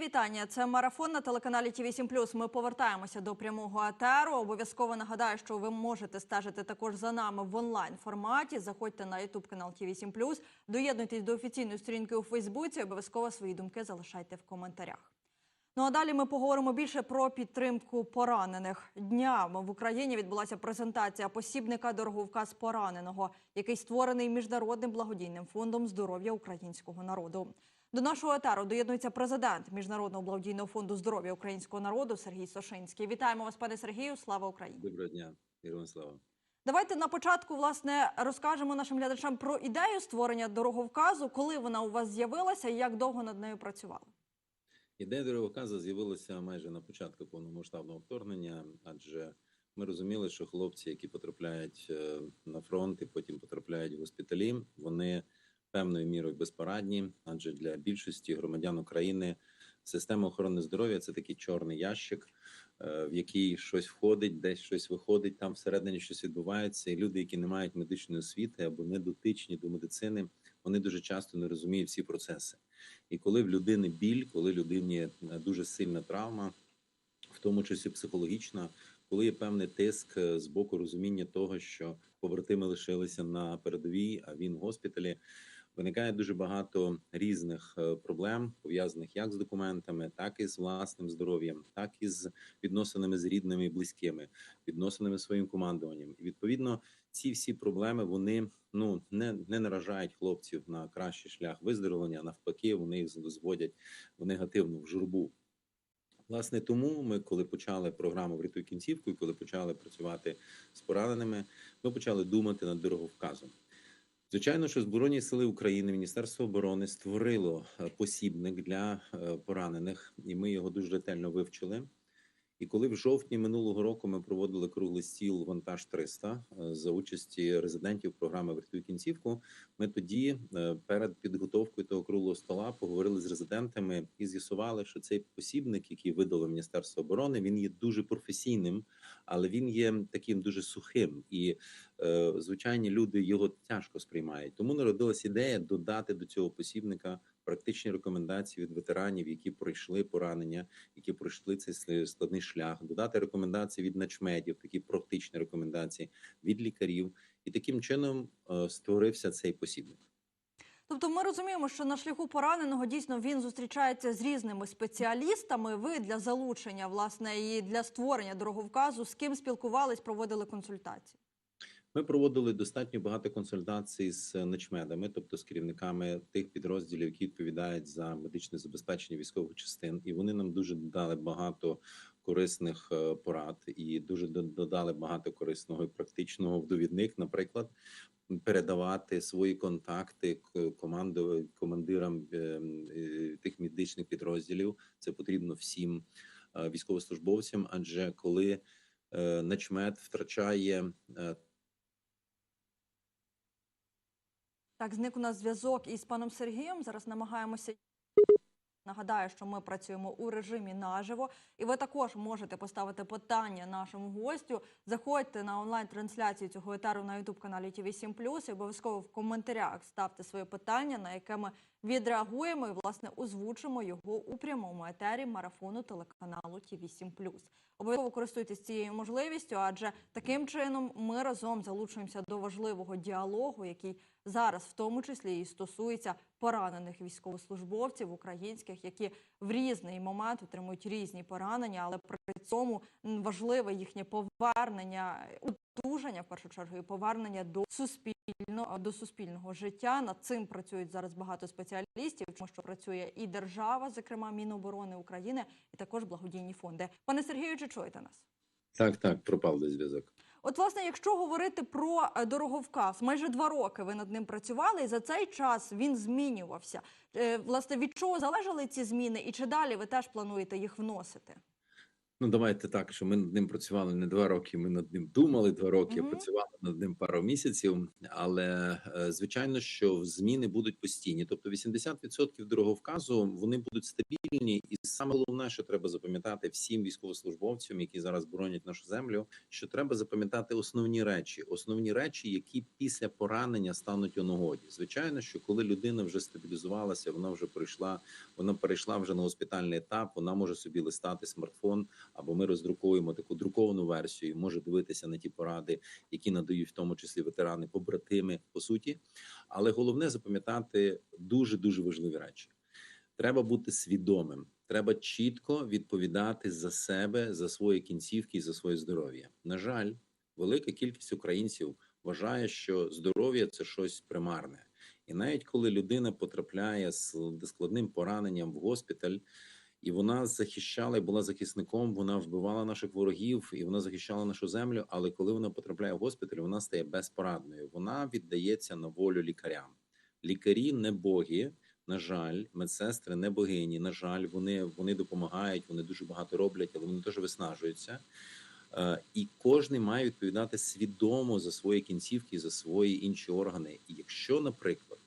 вітання. Це марафон на телеканалі ТВ 7 Ми повертаємося до прямого етеру. Обов'язково нагадаю, що ви можете стежити також за нами в онлайн форматі. Заходьте на Ютуб канал ТВ 7 доєднуйтесь до офіційної сторінки у Фейсбуці. Обов'язково свої думки залишайте в коментарях. Ну а далі ми поговоримо більше про підтримку поранених. Днями в Україні відбулася презентація посібника дороговказ пораненого, який створений міжнародним благодійним фондом здоров'я українського народу. До нашого етеру доєднується президент Міжнародного благодійного фонду здоров'я українського народу Сергій Сошинський. Вітаємо вас, пане Сергію. Слава Україні! Доброго дня, Ірина Слава. Давайте на початку власне розкажемо нашим глядачам про ідею створення дороговказу, коли вона у вас з'явилася і як довго над нею працювали. Ідея дороговказу з'явилася майже на початку повномасштабного вторгнення, адже ми розуміли, що хлопці, які потрапляють е, на фронт і потім потрапляють в госпіталі, вони певною мірою безпорадні, адже для більшості громадян України система охорони здоров'я це такий чорний ящик, е, в який щось входить, десь щось виходить, там всередині щось відбувається. І люди, які не мають медичної освіти або не дотичні до медицини, вони дуже часто не розуміють всі процеси. І коли в людини біль, коли людині е, дуже сильна травма, в тому числі психологічна, коли є певний тиск е, з боку розуміння того, що побратими лишилися на передовій, а він в госпіталі. Виникає дуже багато різних е, проблем, пов'язаних як з документами, так і з власним здоров'ям, так і з відносинами з рідними і близькими, відносинами з своїм командуванням. І відповідно ці всі проблеми вони ну не, не наражають хлопців на кращий шлях виздоровлення. Навпаки, вони їх зводять в негативну в журбу. Власне, тому ми, коли почали програму «Врятуй кінцівку, і коли почали працювати з пораненими, ми почали думати над дороговказом. Звичайно, що Збройні сили України, Міністерство оборони створило е, посібник для е, поранених, і ми його дуже ретельно вивчили. І коли в жовтні минулого року ми проводили круглий стіл вантаж 300 е, за участі резидентів програми «Врятуй кінцівку, ми тоді перед підготовкою того круглого стола поговорили з резидентами і з'ясували, що цей посібник, який видало Міністерство оборони, він є дуже професійним, але він є таким дуже сухим, і е, звичайні люди його тяжко сприймають. Тому народилась ідея додати до цього посібника практичні рекомендації від ветеранів, які пройшли поранення, які пройшли цей складний шлях, додати рекомендації від начмедів, такі практичні рекомендації від лікарів, і таким чином е, створився цей посібник. Тобто, ми розуміємо, що на шляху пораненого дійсно він зустрічається з різними спеціалістами. Ви для залучення власне і для створення дороговказу з ким спілкувались, проводили консультації. Ми проводили достатньо багато консультацій з начмедами, тобто з керівниками тих підрозділів, які відповідають за медичне забезпечення військових частин, і вони нам дуже дали багато корисних е, порад і дуже додали багато корисного і практичного в довідник, наприклад. Передавати свої контакти команду командирам е, е, тих медичних підрозділів це потрібно всім військовослужбовцям. Адже коли начмед втрачає Так, зник у нас зв'язок із паном Сергієм. Зараз намагаємося. Нагадаю, що ми працюємо у режимі наживо, і ви також можете поставити питання нашому гостю. Заходьте на онлайн-трансляцію цього етеру на youtube каналі ТВ 7 і обов'язково в коментарях ставте своє питання, на яке ми відреагуємо і власне озвучимо його у прямому етері марафону телеканалу ТВ 7 Обов'язково користуйтесь цією можливістю, адже таким чином ми разом залучуємося до важливого діалогу, який зараз в тому числі і стосується поранених військовослужбовців українських, які в різний момент отримують різні поранення, але при цьому важливе їхнє повернення, одужання в першу чергу і повернення до суспільного до суспільного життя. Над цим працюють зараз багато спеціалістів, тому що працює і держава, зокрема Міноборони України, і також благодійні фонди. Пане Сергію, чи чуєте нас? так, так пропав десь зв'язок. От, власне, якщо говорити про е, дороговказ, майже два роки ви над ним працювали, і за цей час він змінювався. Е, Власне, від чого залежали ці зміни, і чи далі ви теж плануєте їх вносити? Ну, давайте так, що ми над ним працювали не два роки. Ми над ним думали два роки, Мгм. працювали над ним пару місяців. Але е, звичайно, що зміни будуть постійні. Тобто 80% дороговказу вони будуть стабільні, і саме головне, що треба запам'ятати всім військовослужбовцям, які зараз боронять нашу землю, що треба запам'ятати основні речі, основні речі, які після поранення стануть у нагоді. Звичайно, що коли людина вже стабілізувалася, вона вже прийшла, вона перейшла вже на госпітальний етап. Вона може собі листати смартфон, або ми роздруковуємо таку друковану версію, може дивитися на ті поради, які надають в тому числі ветерани, побратими по суті. Але головне запам'ятати дуже дуже важливі речі. Треба бути свідомим. Треба чітко відповідати за себе, за свої кінцівки і за своє здоров'я. На жаль, велика кількість українців вважає, що здоров'я це щось примарне. І навіть коли людина потрапляє з складним пораненням в госпіталь, і вона захищала і була захисником, вона вбивала наших ворогів і вона захищала нашу землю. Але коли вона потрапляє в госпіталь, вона стає безпорадною. Вона віддається на волю лікарям. Лікарі не боги. На жаль, медсестри не богині. На жаль, вони, вони допомагають, вони дуже багато роблять, але вони теж виснажуються. Е, І кожен має відповідати свідомо за свої кінцівки, за свої інші органи. І якщо, наприклад,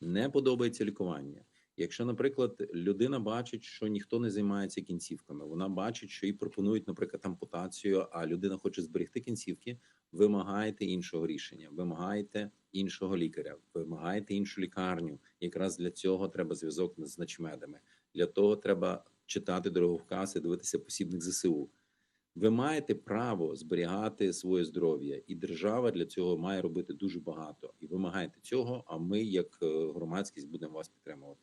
не подобається лікування, якщо, наприклад, людина бачить, що ніхто не займається кінцівками, вона бачить, що їй пропонують, наприклад, ампутацію, а людина хоче зберегти кінцівки, вимагайте іншого рішення, вимагайте іншого лікаря, вимагайте іншу лікарню. Якраз для цього треба зв'язок з начмедами. Для того треба читати дороговказ і дивитися посібник ЗСУ. Ви маєте право зберігати своє здоров'я, і держава для цього має робити дуже багато. І вимагаєте цього. А ми, як е, громадськість, будемо вас підтримувати.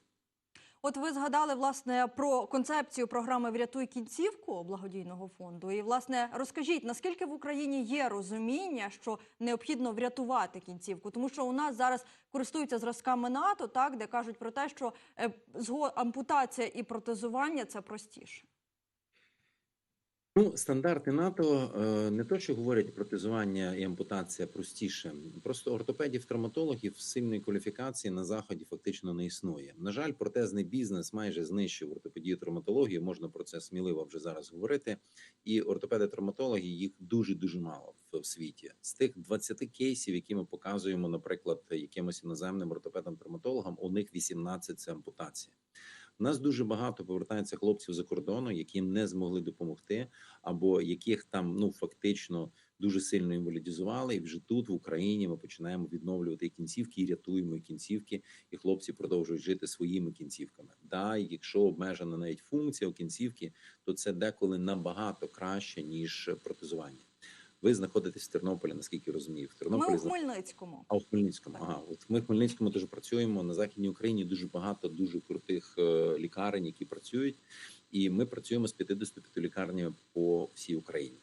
От ви згадали власне про концепцію програми Врятуй кінцівку благодійного фонду. І власне розкажіть, наскільки в Україні є розуміння, що необхідно врятувати кінцівку, тому що у нас зараз користуються зразками НАТО, так де кажуть про те, що е, зго- ампутація і протезування це простіше. Ну, стандарти НАТО е, не то, що говорять протезування і ампутація простіше. Просто ортопедів, травматологів сильної кваліфікації на заході фактично не існує. На жаль, протезний бізнес майже знищив ортопедію травматологію. Можна про це сміливо вже зараз говорити. І ортопеди травматологи їх дуже дуже мало в, світі. З тих 20 кейсів, які ми показуємо, наприклад, якимось іноземним ортопедам травматологам, у них 18 – це ампутація. У нас дуже багато повертається хлопців за кордону, які не змогли допомогти, або яких там ну фактично дуже сильно інвалідізували. І вже тут в Україні ми починаємо відновлювати кінцівки і рятуємо кінцівки, і хлопці продовжують жити своїми кінцівками. Да, якщо обмежена навіть функція у кінцівки, то це деколи набагато краще ніж протезування. Ви знаходитесь в Тернополі, наскільки я розумію, в Тернополі Ми у Хмельницькому. а у Хмельницькому, ага, от ми в Хмельницькому теж працюємо на західній Україні. Дуже багато дуже крутих е, лікарень, які працюють, і ми працюємо з 55 лікарнями по всій Україні.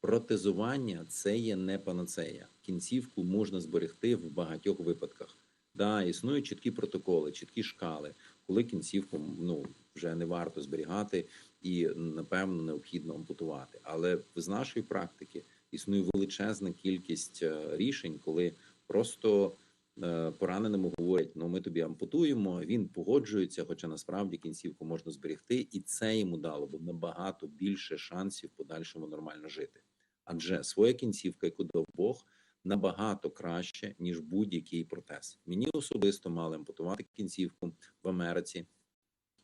Протезування це є не панацея. Кінцівку можна зберегти в багатьох випадках. Да, існують чіткі протоколи, чіткі шкали, коли кінцівку ну вже не варто зберігати і напевно необхідно ампутувати. Але з нашої практики існує величезна кількість е, рішень, коли просто е, пораненому говорять: ну ми тобі ампутуємо. Він погоджується, хоча насправді кінцівку можна зберегти, і це йому дало б набагато більше шансів подальшому нормально жити. Адже своя кінцівка, яку дав Бог, набагато краще ніж будь-який протез. Мені особисто мали ампутувати кінцівку в Америці.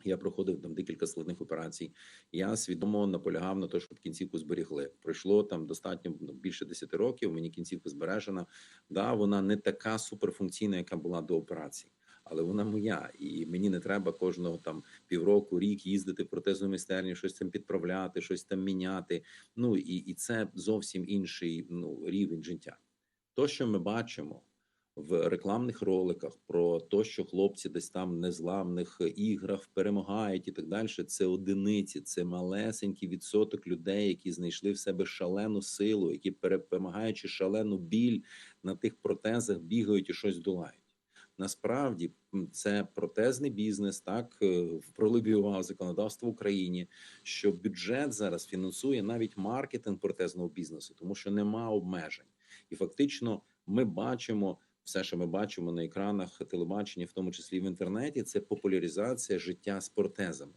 Я проходив там декілька складних операцій. Я свідомо наполягав на те, щоб кінцівку зберігли. Пройшло там достатньо ну, більше 10 років. Мені кінцівка збережена. Да, вона не така суперфункційна, яка була до операції, але вона моя, і мені не треба кожного там півроку, рік їздити в протезну майстерню, щось там підправляти, щось там міняти. Ну і, і це зовсім інший ну рівень життя. То, що ми бачимо в рекламних роликах про те, що хлопці десь там в незламних іграх перемагають і так далі, це одиниці, це малесенький відсоток людей, які знайшли в себе шалену силу, які перемагаючи шалену біль на тих протезах, бігають і щось долають. Насправді це протезний бізнес, так е, пролобіював законодавство в Україні, що бюджет зараз фінансує навіть маркетинг протезного бізнесу, тому що нема обмежень, і фактично ми бачимо все, що ми бачимо на екранах телебачення, в тому числі в інтернеті, це популяризація життя з протезами.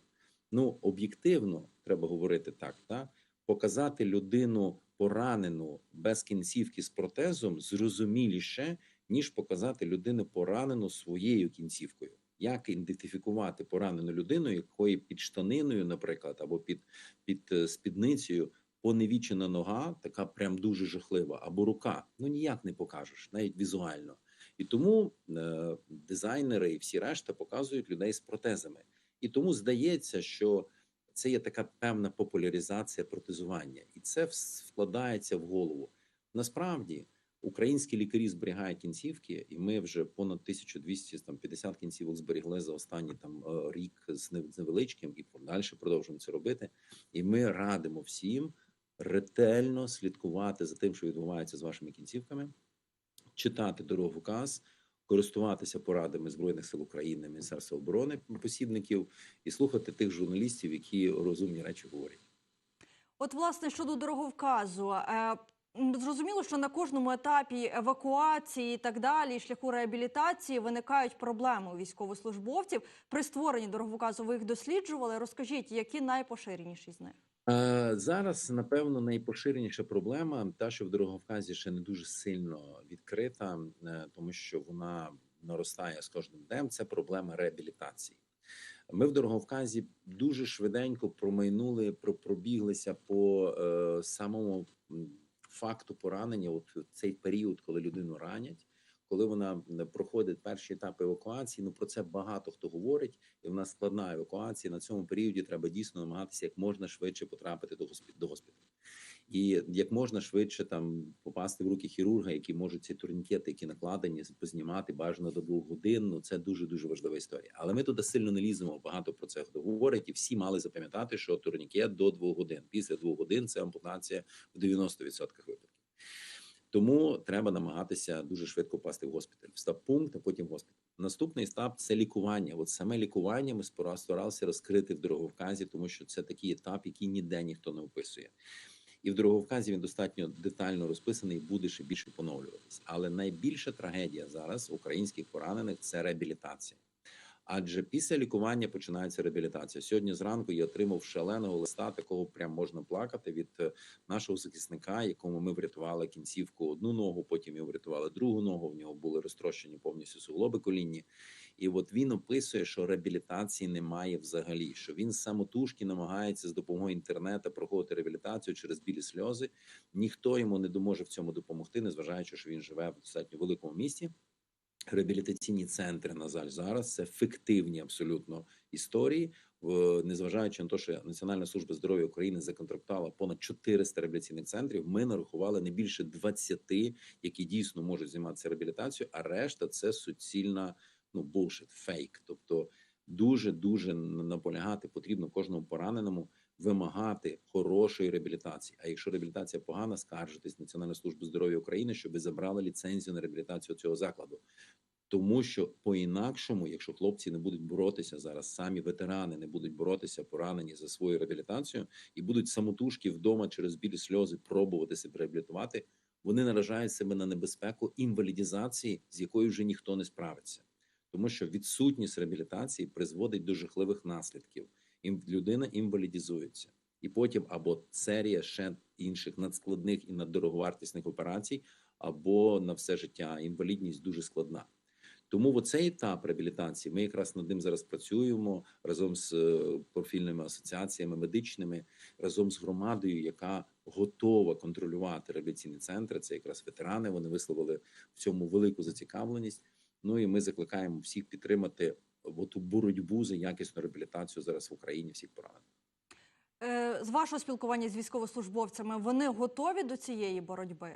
Ну об'єктивно треба говорити так. Та показати людину поранену без кінцівки з протезом зрозуміліше, ніж показати людину поранену своєю кінцівкою. Як ідентифікувати поранену людину, якої під штаниною, наприклад, або під, під е, спідницею поневічена нога, така прям дуже жахлива, або рука. Ну ніяк не покажеш, навіть візуально. І тому е, дизайнери і всі решта показують людей з протезами. І тому здається, що це є така певна популяризація протезування, і це вкладається в голову. Насправді українські лікарі зберігають кінцівки, і ми вже понад 1250 кінцівок зберігли за останній там е, рік з невеличким, і далі продовжуємо це робити. І ми радимо всім ретельно слідкувати за тим, що відбувається з вашими кінцівками, читати дороговказ, користуватися порадами збройних сил України, Міністерства оборони посібників і слухати тих журналістів, які розумні речі говорять. От, власне, щодо дороговказу, е, зрозуміло, що на кожному етапі евакуації і так далі, шляху реабілітації виникають проблеми у військовослужбовців. При створенні дороговказу ви їх досліджували. Розкажіть, які найпоширеніші з них? Е, Зараз, напевно, найпоширеніша проблема, та що в дороговказі ще не дуже сильно відкрита, е, тому що вона наростає з кожним днем. Це проблема реабілітації. Ми в дороговказі дуже швиденько промайнули, про- пробіглися по е, самому факту поранення. От цей період, коли людину ранять, коли вона проходить перші етапи евакуації. Ну про це багато хто говорить, і в нас складна евакуація. На цьому періоді треба дійсно намагатися як можна швидше потрапити до госпіталю. І як можна швидше там попасти в руки хірурга, які можуть ці турнікети, які накладені, познімати бажано до двох годин. Ну це дуже дуже важлива історія. Але ми туди сильно не ліземо. Багато про це хто говорить, і всі мали запам'ятати, що турнікет до двох годин. Після двох годин це ампутація в 90% випадків. Тому треба намагатися дуже швидко попасти в госпіталь. В стаб-пункт, а потім госпіталь. Наступний етап це лікування. От саме лікування ми старалися розкрити в дороговказі, тому що це такий етап, який ніде ніхто не описує. І в дороговказі він достатньо детально розписаний, буде ще більше поновлюватись. Але найбільша трагедія зараз українських поранених це реабілітація. Адже після лікування починається реабілітація. Сьогодні зранку я отримав шаленого листа, такого прям можна плакати від е, нашого захисника, якому ми врятували кінцівку одну ногу, потім його врятували другу ногу. В нього були розтрощені повністю суглоби колінні. І от він описує, що реабілітації немає взагалі. Що він самотужки намагається з допомогою інтернету проходити реабілітацію через білі сльози. Ніхто йому не доможе в цьому допомогти, незважаючи, що він живе в достатньо великому місті. Реабілітаційні центри, на жаль, зараз це фіктивні абсолютно історії. Незважаючи на те, що Національна служба здоров'я України законтрактувала понад 400 реабілітаційних центрів. Ми нарахували не більше 20, які дійсно можуть займатися реабілітацією, а решта це суцільна ну bullshit, фейк. Тобто дуже дуже наполягати потрібно кожному пораненому вимагати хорошої реабілітації. А якщо реабілітація погана, скаржитись в Національну службу здоров'я України, щоб ви забрали ліцензію на реабілітацію цього закладу. Тому що по-інакшому, якщо хлопці не будуть боротися зараз, самі ветерани не будуть боротися поранені за свою реабілітацію і будуть самотужки вдома через білі сльози пробувати себе реабілітувати, вони наражають себе на небезпеку інвалідізації, з якою вже ніхто не справиться, тому що відсутність реабілітації призводить до жахливих наслідків. Людина інвалідізується, і потім або серія ще інших надскладних і наддороговартісних операцій, або на все життя інвалідність дуже складна. Тому в цей етап реабілітації ми якраз над ним зараз працюємо разом з е, профільними асоціаціями медичними, разом з громадою, яка готова контролювати реабілітаційні центри. Це якраз ветерани. Вони висловили в цьому велику зацікавленість. Ну і ми закликаємо всіх підтримати оту боротьбу за якісну реабілітацію зараз в Україні. Всіх поранених. Е, З вашого спілкування з військовослужбовцями вони готові до цієї боротьби?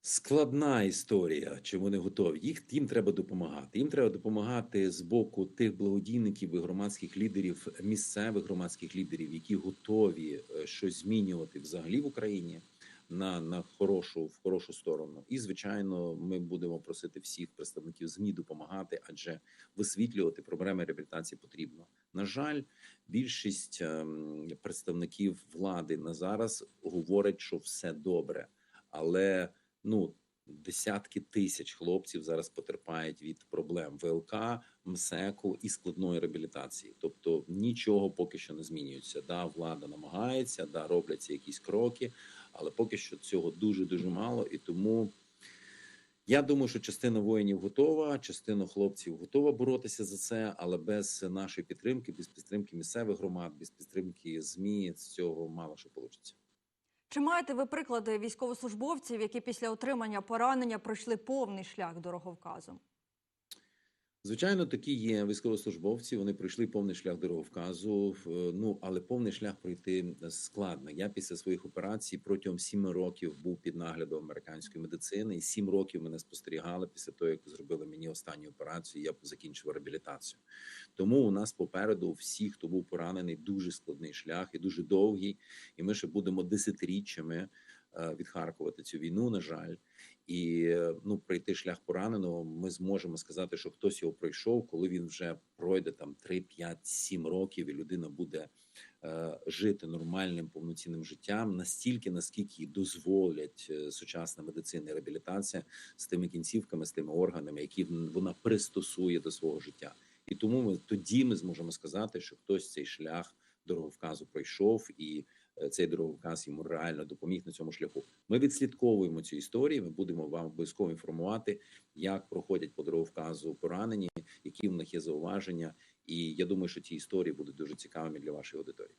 Складна історія, чи вони готові. Їх їм треба допомагати. Їм треба допомагати з боку тих благодійників і громадських лідерів, місцевих громадських лідерів, які готові е, щось змінювати взагалі в Україні на, на хорошу в хорошу сторону. І звичайно, ми будемо просити всіх представників змі допомагати, адже висвітлювати проблеми реабілітації потрібно. На жаль, більшість ем, представників влади на зараз говорять, що все добре, але ну десятки тисяч хлопців зараз потерпають від проблем ВЛК, МСЕКу і складної реабілітації. Тобто нічого поки що не змінюється. Да, влада намагається, да, робляться якісь кроки, але поки що цього дуже дуже мало. І тому я думаю, що частина воїнів готова, частина хлопців готова боротися за це, але без нашої підтримки, без підтримки місцевих громад, без підтримки змі з цього мало що вийде. Чи маєте ви приклади військовослужбовців, які після отримання поранення пройшли повний шлях дороговказу? Звичайно, такі є військовослужбовці. Вони пройшли повний шлях дороговказу. Ну але повний шлях пройти складно. Я після своїх операцій протягом сіми років був під наглядом американської медицини, і сім років мене спостерігали після того, як зробили мені останню операцію. Я закінчив реабілітацію. Тому у нас попереду всі, хто був поранений, дуже складний шлях і дуже довгий. І ми ще будемо десятиріччями е, відхаркувати цю війну. На жаль. І е, ну пройти шлях пораненого, ми зможемо сказати, що хтось його пройшов, коли він вже пройде там 3, 5, 7 років, і людина буде е, жити нормальним повноцінним життям настільки, наскільки їй дозволять е, сучасна медицина і реабілітація з тими кінцівками, з тими органами, які вона пристосує до свого життя. І тому ми тоді ми зможемо сказати, що хтось цей шлях дороговказу пройшов і цей дороговказ йому реально допоміг на цьому шляху. Ми відслідковуємо цю історію. Ми будемо вам обов'язково інформувати, як проходять по дороговказу поранені, які в них є зауваження. І я думаю, що ці історії будуть дуже цікавими для вашої аудиторії.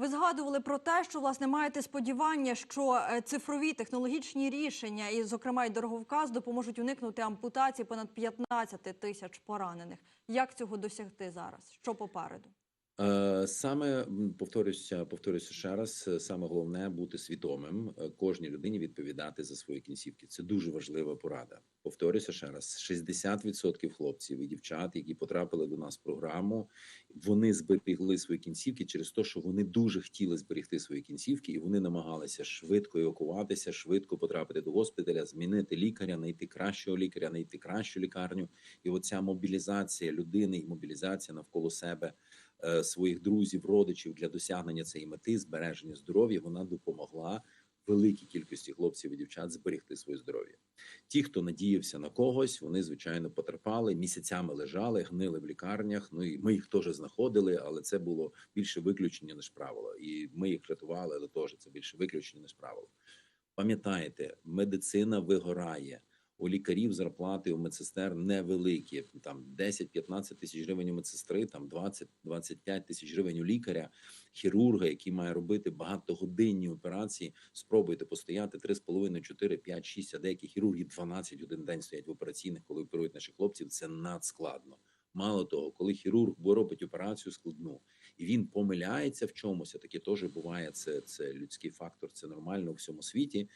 Ви згадували про те, що власне маєте сподівання, що е, цифрові технологічні рішення, і, зокрема, і дороговказ, допоможуть уникнути ампутації понад 15 тисяч поранених. Як цього досягти зараз? Що попереду? Е, Саме повторюся, повторюся ще раз. е, Саме головне бути свідомим е, кожній людині відповідати за свої кінцівки. Це дуже важлива порада. Повторюся ще раз: 60% хлопців і дівчат, які потрапили до нас в програму, вони зберігли свої кінцівки через те, що вони дуже хотіли зберегти свої кінцівки, і вони намагалися швидко евакуватися, швидко потрапити до госпіталя, змінити лікаря, знайти кращого лікаря, знайти кращу лікарню. І оця мобілізація людини і мобілізація навколо себе своїх друзів, родичів для досягнення цієї мети, збереження здоров'я, вона допомогла великій кількості хлопців і дівчат зберегти своє здоров'я. Ті, хто надіявся на когось, вони звичайно потерпали, місяцями лежали, гнили в лікарнях. Ну і ми їх теж знаходили, але це було більше виключення ніж правило. І ми їх рятували, але теж це більше виключення ніж правило. Пам'ятаєте, медицина вигорає. У лікарів зарплати у медсестер невеликі, там 10-15 тисяч гривень у медсестри, там 20-25 тисяч гривень у лікаря, хірурга, який має робити багатогодинні операції. Спробуйте постояти 3,5, 4, 5, 6, а деякі хірурги 12 один день стоять в операційних, коли оперують наших хлопців. Це надскладно. Мало того, коли хірург робить операцію складну і він помиляється в чомусь, а таке теж буває. Це, це людський фактор, це нормально у всьому світі.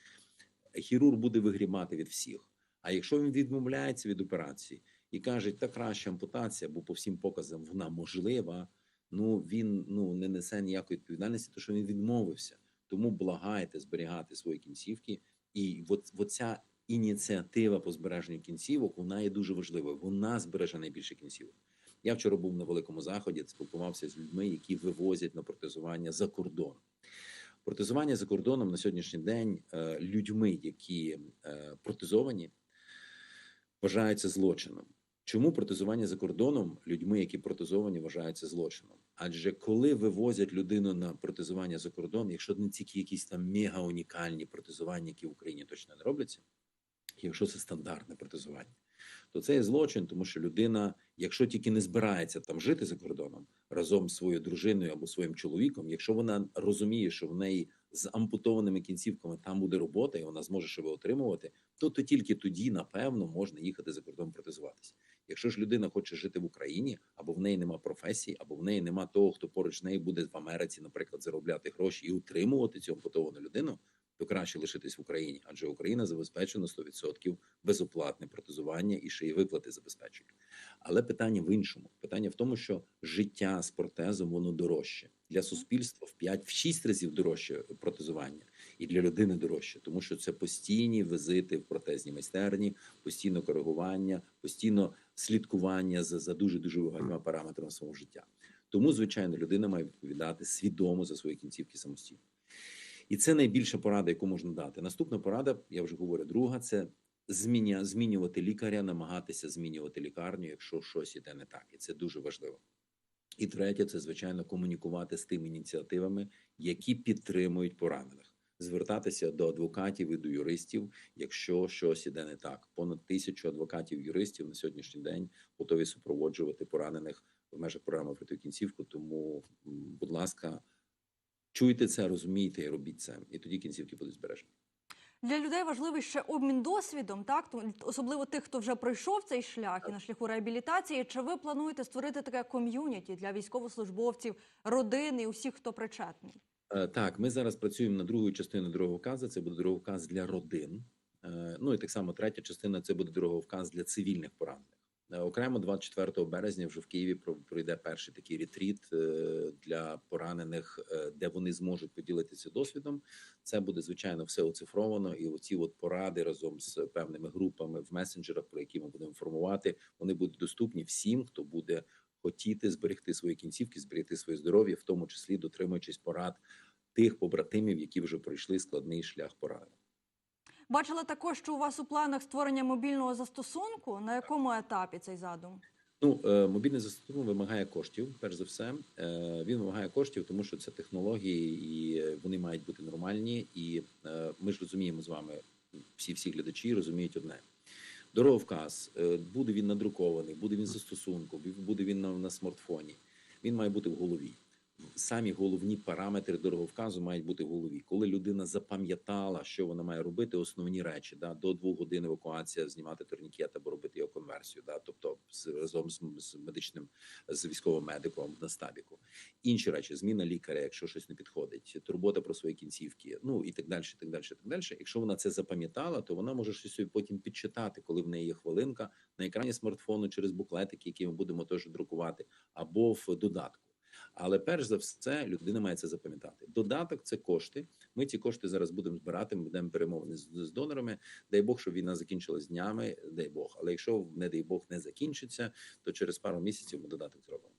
Хірург буде вигрімати від всіх. А якщо він відмовляється від операції і каже, та краща ампутація, бо по всім показам вона можлива, ну він ну не несе ніякої відповідальності, тому що він відмовився. Тому благайте зберігати свої кінцівки, і от, от ця ініціатива по збереженню кінцівок вона є дуже важливою. Вона збереже найбільше кінцівок. Я вчора був на великому заході, спілкувався з людьми, які вивозять на протезування за кордон. Протезування за кордоном на сьогоднішній день е, людьми, які е, протезовані, вважаються злочином. Чому протезування за кордоном людьми, які протезовані, вважаються злочином? Адже коли вивозять людину на протезування за кордон, якщо не тільки якісь там мега унікальні протезування, які в Україні точно не робляться, якщо це стандартне протезування, то це є злочин, тому що людина, якщо тільки не збирається там жити за кордоном разом з своєю дружиною або своїм чоловіком, якщо вона розуміє, що в неї з ампутованими кінцівками там буде робота, і вона зможе себе отримувати, то, то тільки тоді, напевно, можна їхати за кордон протезуватися. Якщо ж людина хоче жити в Україні, або в неї нема професії, або в неї нема того, хто поруч з нею буде в Америці, наприклад, заробляти гроші і утримувати цю ампутовану людину, то краще лишитись в Україні, адже Україна забезпечена 100% безоплатне протезування і ще й виплати забезпечує. Але питання в іншому: питання в тому, що життя з протезом воно дорожче для суспільства в 5-6 разів дорожче протезування, і для людини дорожче, тому що це постійні візити в протезній майстерні, постійно коригування, постійно слідкування за, за дуже дуже багатьма параметрами свого життя. Тому, звичайно, людина має відповідати свідомо за свої кінцівки самостійно. І це найбільша порада, яку можна дати. Наступна порада, я вже говорю, друга це зміня, змінювати лікаря, намагатися змінювати лікарню, якщо щось іде не так, і це дуже важливо. І третє, це звичайно комунікувати з тими ініціативами, які підтримують поранених, звертатися до адвокатів і до юристів, якщо щось іде не так. Понад тисячу адвокатів юристів на сьогоднішній день готові супроводжувати поранених в межах програми «Врятуй кінцівку. Тому, будь ласка, чуйте це, розумійте і робіть це, і тоді кінцівки будуть збережені. Для людей важливий ще обмін досвідом, так особливо тих, хто вже пройшов цей шлях і на шляху реабілітації. Чи ви плануєте створити таке ком'юніті для військовослужбовців, родин і усіх, хто причетний? Е, Так, ми зараз працюємо над другою частиною дороговказу. Це буде дороговказ для родин. Е, Ну і так само третя частина це буде дороговказ для цивільних поранених. Е, Окремо 24 березня вже в Києві про- пройде перший такий ретріт е, для поранених, е, де вони зможуть поділитися досвідом. Це буде звичайно все оцифровано, і оці от поради разом з певними групами в месенджерах, про які ми будемо інформувати, вони будуть доступні всім, хто буде хотіти зберегти свої кінцівки, зберегти своє здоров'я, в тому числі дотримуючись порад тих побратимів, які вже пройшли складний шлях поранення. Бачила також, що у вас у планах створення мобільного застосунку. На якому етапі цей задум? Ну, е, мобільний застосунок вимагає коштів. Перш за все, Е, він вимагає коштів, тому що це технології, і е, вони мають бути нормальні. І ми ж розуміємо з вами, всі всі глядачі розуміють одне. Дороговказ, буде він надрукований, буде він застосунку, буде він на, на смартфоні. Він має бути в голові. Самі головні параметри дороговказу мають бути в голові. Коли людина запам'ятала, що вона має робити, основні речі, да, до двох годин евакуація, знімати турнікет або робити його конверсію, да, тобто з, разом з, з медичним з військовим медиком на стабіку. Інші речі, зміна лікаря, якщо щось не підходить, турбота про свої кінцівки, ну і так далі, так далі, так далі. Якщо вона це запам'ятала, то вона може щось собі потім підчитати, коли в неї є хвилинка на екрані смартфону через буклетики, які ми будемо теж друкувати, або в додатку. Але перш за все, людина має це запам'ятати. Додаток це кошти. Ми ці кошти зараз будемо збирати. Ми будемо перемовини з, з донорами. Дай Бог, щоб війна закінчилась днями. Дай Бог. Але якщо не дай Бог не закінчиться, то через пару місяців ми додаток зробимо.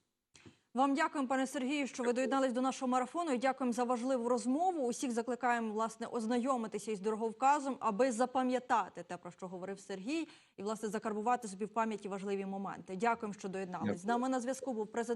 Вам дякуємо, пане Сергію, що ви доєднались до нашого марафону. і Дякуємо за важливу розмову. Усіх закликаємо власне ознайомитися із дороговказом, аби запам'ятати те, про що говорив Сергій, і власне закарбувати собі в пам'яті важливі моменти. Дякуємо, що доєднались. З нами на зв'язку був президент.